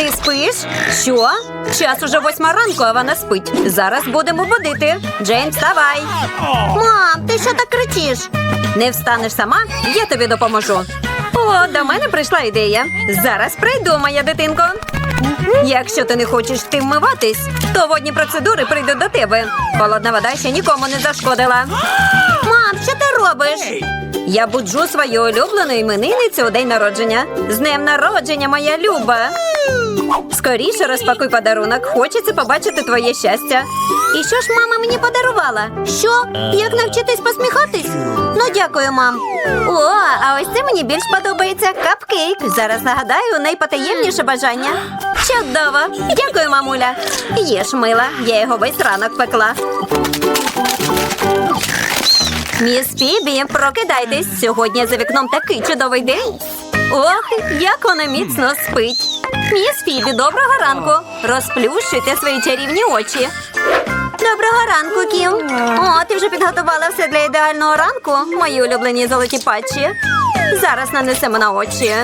Ти спиш? Що? Час уже восьма ранку, а вона спить. Зараз будемо будити. Джейн, вставай. Мам, ти що так кричиш? Не встанеш сама, я тобі допоможу. О, до мене прийшла ідея. Зараз прийду, моя дитинко. Якщо ти не хочеш ти вмиватись, то водні процедури прийдуть до тебе. Холодна вода ще нікому не зашкодила. Мам, що ти робиш? Я буджу свою улюблену іменинницю у день народження. З днем народження, моя люба. Скоріше розпакуй подарунок. Хочеться побачити твоє щастя. І що ж мама мені подарувала? Що? Як навчитись посміхатись? Ну, дякую, мам. О, а ось це мені більш подобається капкейк. Зараз нагадаю найпотаємніше бажання. Чудово! Дякую, мамуля. Їж мила, я його весь ранок пекла. Міс Фібі, прокидайтесь. Сьогодні за вікном такий чудовий день. Ох, як вона міцно спить. Міс Фібі, доброго ранку. Розплющуйте свої чарівні очі. Доброго ранку, Кім. О, ти вже підготувала все для ідеального ранку, мої улюблені золоті патчі. Зараз нанесемо на очі,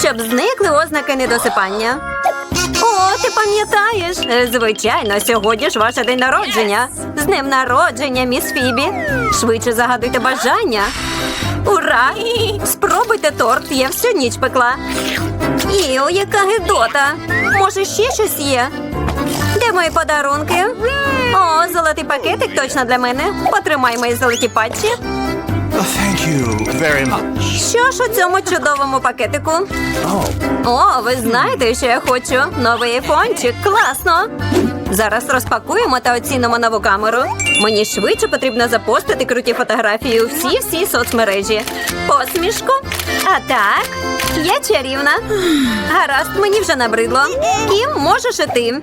щоб зникли ознаки недосипання. О, ти пам'ятаєш? Звичайно, сьогодні ж ваше день народження. З днем народження, міс Фібі. Швидше загадуйте бажання. Ура! Спробуйте торт, я всю ніч пекла. Іо, яка гидота. Може, ще щось є? Де мої подарунки? О, золотий пакетик точно для мене. Потримай мої золоті патчі. Oh, thank you very much. Що ж у цьому чудовому пакетику? Oh, О, ви знаєте, що я хочу? Новий айфончик. Класно. Зараз розпакуємо та оцінимо нову камеру. Мені швидше потрібно запостити круті фотографії у всі всі соцмережі. Посмішку. А так, я чарівна. Гаразд, мені вже набридло. Кім, можеш і ти.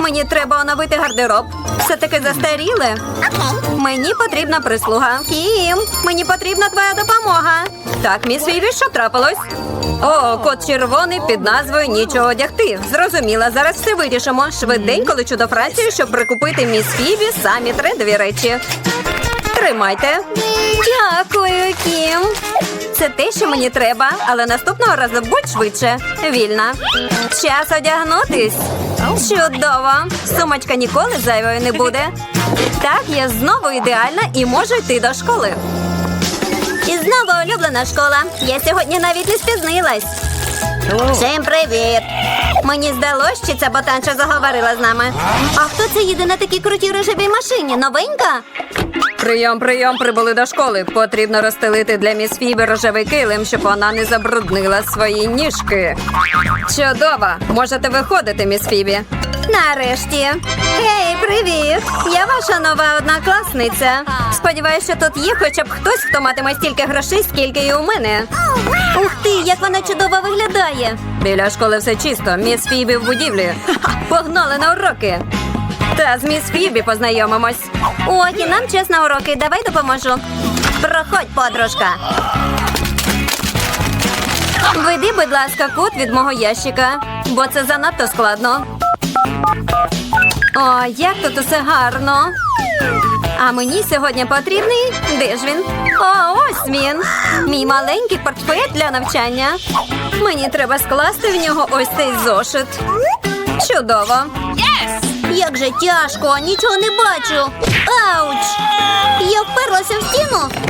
Мені треба оновити гардероб. Все таки застаріле. Мені потрібна прислуга. Кім, мені потрібна твоя допомога. Так, міс Фіві, що трапилось? О, кот червоний під назвою Нічого одягти. Зрозуміла, зараз все вирішимо. Швиденько лечу до Франції, щоб прикупити міс Фіві самі трендові речі. Тримайте. Дякую, Кім. Це те, що мені треба, але наступного разу будь швидше. Вільна. Час одягнутись. Чудово. Сумочка ніколи зайвою не буде. Так, я знову ідеальна і можу йти до школи. І знову улюблена школа. Я сьогодні навіть не спізнилась. Всім привіт! Мені здалося, що ця ботанча заговорила з нами. А хто це їде на такій крутій рожевій машині? Новенька? Прийом, прийом, прибули до школи. Потрібно розстелити для міс Фіби рожевий килим, щоб вона не забруднила свої ніжки. Чудово! Можете виходити, міс Фібі. Нарешті. Гей, привіт! Я ваша нова однокласниця. Сподіваюся, що тут є хоча б хтось, хто матиме стільки грошей, скільки і у мене. Ух ти, як вона чудово виглядає! Біля школи все чисто. Міс Фібі в будівлі. Погнали на уроки. Та з міс Фібі познайомимось. О, і нам час на уроки. Давай допоможу. Проходь, подружка. Веди, будь ласка, код від мого ящика, бо це занадто складно. О, як тут усе гарно. А мені сьогодні потрібний. Де ж він? О, ось він. Мій маленький портфель для навчання. Мені треба скласти в нього ось цей зошит. Чудово. Як же тяжко, нічого не бачу. Ауч! Я вперлася в стіну.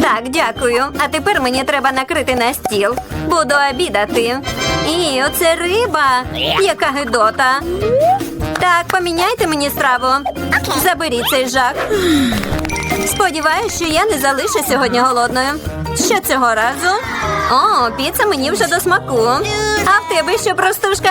Так, дякую. А тепер мені треба накрити на стіл. Буду обідати. І оце риба. Яка гидота. Так, поміняйте мені страву. Заберіть цей жах. Сподіваюсь, що я не залишу сьогодні голодною. Що цього разу? О, піца мені вже до смаку. А в тебе що, простушка?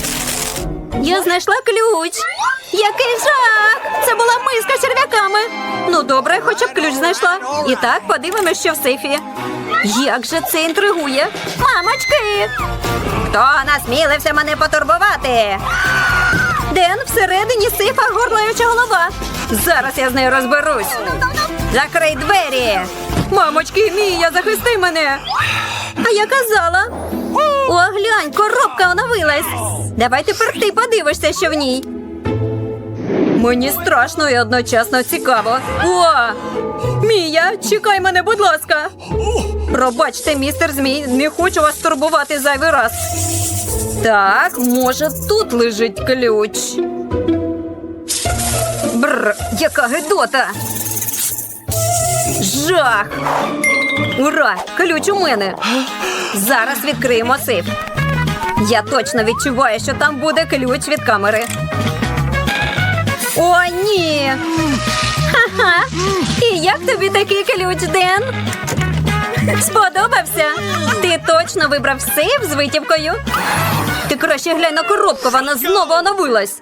Я знайшла ключ. Який жах! Це була миска з черв'яками. Ну добре, хоча б ключ знайшла. І так, подивимось, що в сейфі. Як же це інтригує? Мамочки! Хто насмілився мене потурбувати? Ден, всередині сейфа горлаюча голова. Зараз я з нею розберусь. Закрий двері. Мамочки, Мія, захисти мене. А я казала. О, глянь, коробка оновилась. Давай тепер ти подивишся, що в ній. Мені страшно і одночасно цікаво. О! Мія, чекай мене, будь ласка. Пробачте, містер Змій, не хочу вас турбувати зайвий раз. Так, може, тут лежить ключ. Бррр, яка гидота. Жах. Ура! Ключ у мене. Зараз відкриємо сейф. Я точно відчуваю, що там буде ключ від камери. О, ні. Ха-ха. І як тобі такий ключ, Ден? Сподобався? Ти точно вибрав сейф з витівкою? Ти краще глянь на коробку, вона знову оновилась.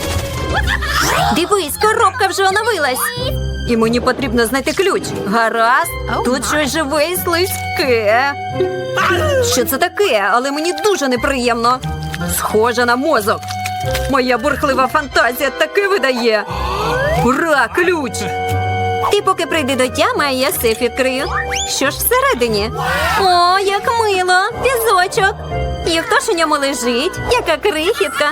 Дивись, коробка вже оновилась. І мені потрібно знайти ключ. Гаразд, тут щось живе і слизьке. Що це таке? Але мені дуже неприємно. Схоже на мозок. Моя бурхлива фантазія таки видає. Ура, ключ! Ти поки прийди до тями, а я сейф відкрию. Що ж всередині? О, як мило! Візочок. І хто ж у ньому лежить? Яка крихітка.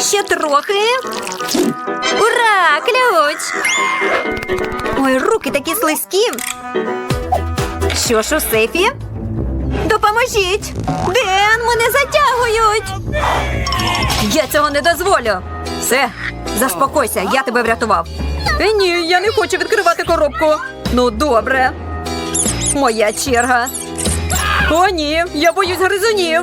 Ще трохи. Ура! Ключ! Ой, руки такі слизькі. Що ж у сейфі? Допоможіть! Ден, мене затягують! Я цього не дозволю. Все, заспокойся, я тебе врятував. Е, ні, я не хочу відкривати коробку. Ну, добре. Моя черга. О, ні, я боюсь гризунів.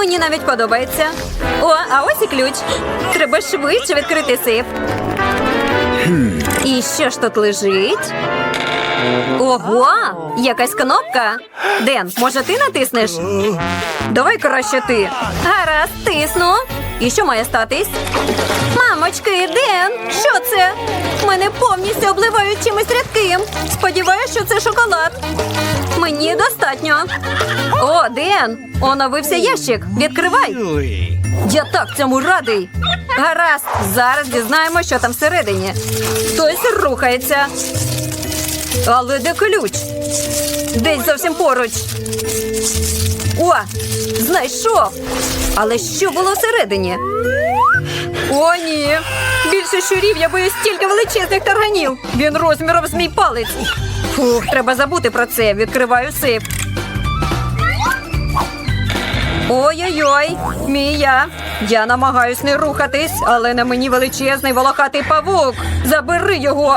Мені навіть подобається. О, а ось і ключ. Треба швидше відкрити сейф. І що ж тут лежить? Ого, якась кнопка. Ден, може ти натиснеш? Давай краще ти. Гаразд, тисну. І що має статись? Мамочки, Ден, що це? Мене повністю обливають чимось рідким. Сподіваюсь, що це шоколад. Мені достатньо. О, Ден, оновився ящик. Відкривай. Я так цьому радий. Гаразд, зараз дізнаємо, що там всередині. Хтось рухається. Але де ключ? Десь зовсім поруч. О, знайшов. Але що було всередині? О, ні. Більше щурів я боюсь стільки величезних тарганів. Він розміром з мій палець. Фух, треба забути про це. Відкриваю сейф. Ой-ой-ой, Мія. Я намагаюсь не рухатись, але на мені величезний волохатий павук. Забери його.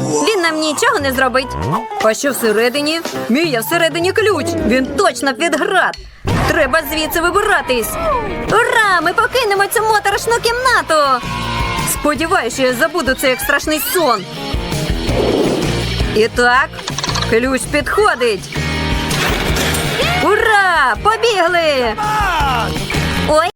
Він нам нічого не зробить. А що всередині? Мія, всередині ключ. Він точно під град. Треба звідси вибиратись. Ура! Ми покинемо цю моторошну кімнату. Сподіваюся, що я забуду це як страшний сон. І так, ключ підходить. Ура! Побігли! Ой.